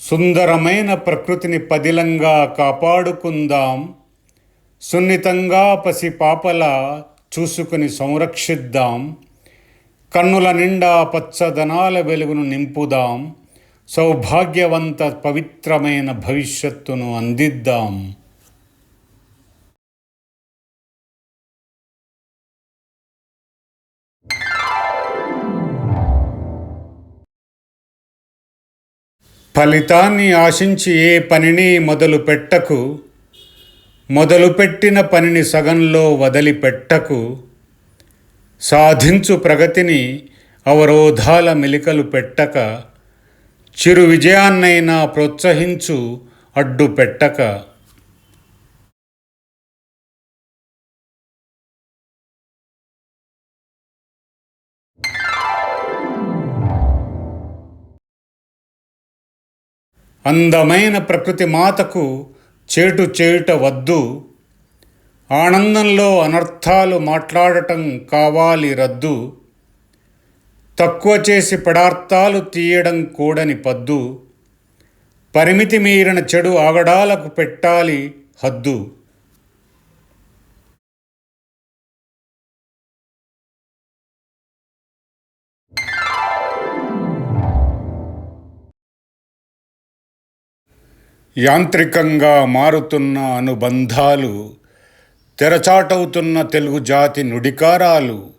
సుందరమైన ప్రకృతిని పదిలంగా కాపాడుకుందాం. సున్నితంగా పసిపాపల చూసుకుని సంరక్షిద్దాం. కన్నుల నిండా పచ్చదనాల వెలుగును నింపుదాం. సౌభాగ్యవంత పవిత్రమైన భవిష్యత్తును అందిద్దాం. ఫలితాన్ని ఆశించి ఏ పనిని మొదలు పెట్టకు. మొదలుపెట్టిన పనిని సగంలో వదిలిపెట్టకు. సాధించు ప్రగతిని అవరోధాల మెలికలు పెట్టక. చిరు విజయాన్నైనా ప్రోత్సహించు అడ్డు పెట్టక అందమైన ప్రకృతి మాతకు చేటు చేయుట వద్దు. ఆనందంలో అనర్థాలు మాట్లాడటం కావాలి రద్దు. తక్కువ చేసి పదార్థాలు తీయడం కూడని పద్దు. పరిమితి మీరిన చెడు ఆగడాలకు పెట్టాలి హద్దు. యాంత్రికంగా మారుతున్న అనుబంధాలు తెరచాటవుతున్న తెలుగు జాతి నుడికారాలు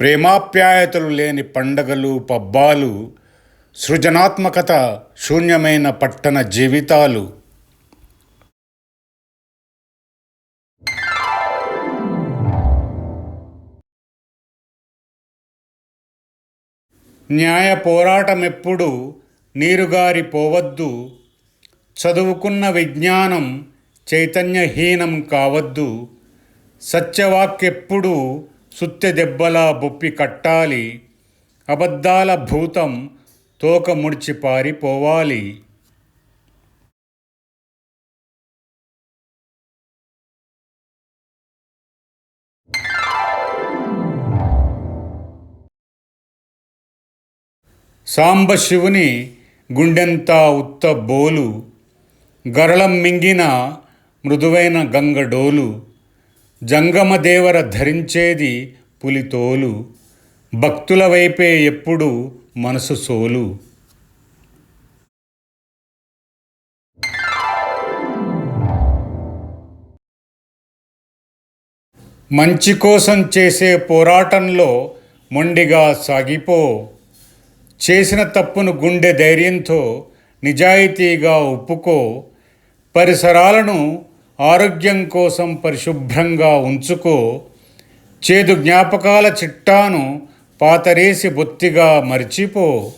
ప్రేమాప్యాయతలు లేని పండగలు పబ్బాలు సృజనాత్మకత శూన్యమైన పట్టణ జీవితాలు. న్యాయ పోరాటమెప్పుడు నీరుగారి పోవద్దు చదువుకున్న విజ్ఞానం చైతన్యహీనం కావద్దు. సత్యవాక్కెప్పుడూ సుత్తె దెబ్బలా బొప్పి కట్టాలి. అబద్ధాల భూతం తోక ముడిచి పారిపోవాలి. సాంబశివుని గుండెంతా ఉత్త బోలు. గరళం మింగిన మృదువైన గంగడోలు జంగమదేవర ధరించేది పులితోలు భక్తుల వైపే ఎప్పుడు మనసు సోలు. మంచి కోసం చేసే పోరాటంలో మొండిగా సాగిపో. చేసిన తప్పును గుండె ధైర్యంతో నిజాయితీగా ఒప్పుకో. పరిసరాలను ఆరోగ్యం కోసం పరిశుభ్రంగా ఉంచుకో. చేదు జ్ఞాపకాల చిట్టాను పాతరేసి బొత్తిగా మర్చిపో.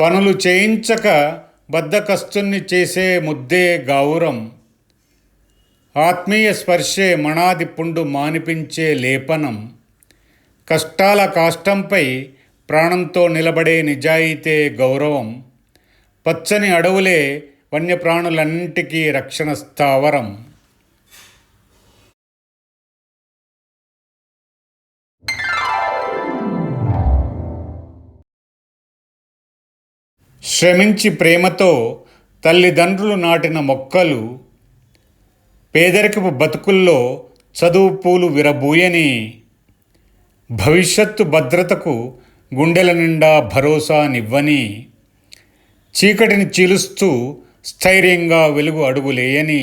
పనులు చేయించక బద్దకస్తుని చేసే ముద్దే గౌరం. ఆత్మీయ స్పర్శే మణాది పుండు మానిపించే లేపనం కష్టాల కాష్టంపై ప్రాణంతో నిలబడే నిజాయితే గౌరవం పచ్చని అడవులే వన్యప్రాణులన్నింటికీ రక్షణ స్థావరం. శ్రమించి ప్రేమతో తల్లిదండ్రులు నాటిన మొక్కలు పేదరికపు బతుకుల్లో చదువు పూలు విరబూయని భవిష్యత్తు భద్రతకు గుండెల నిండా భరోసానివ్వని చీకటిని చీలుస్తూ స్థైర్యంగా వెలుగు అడుగులేయని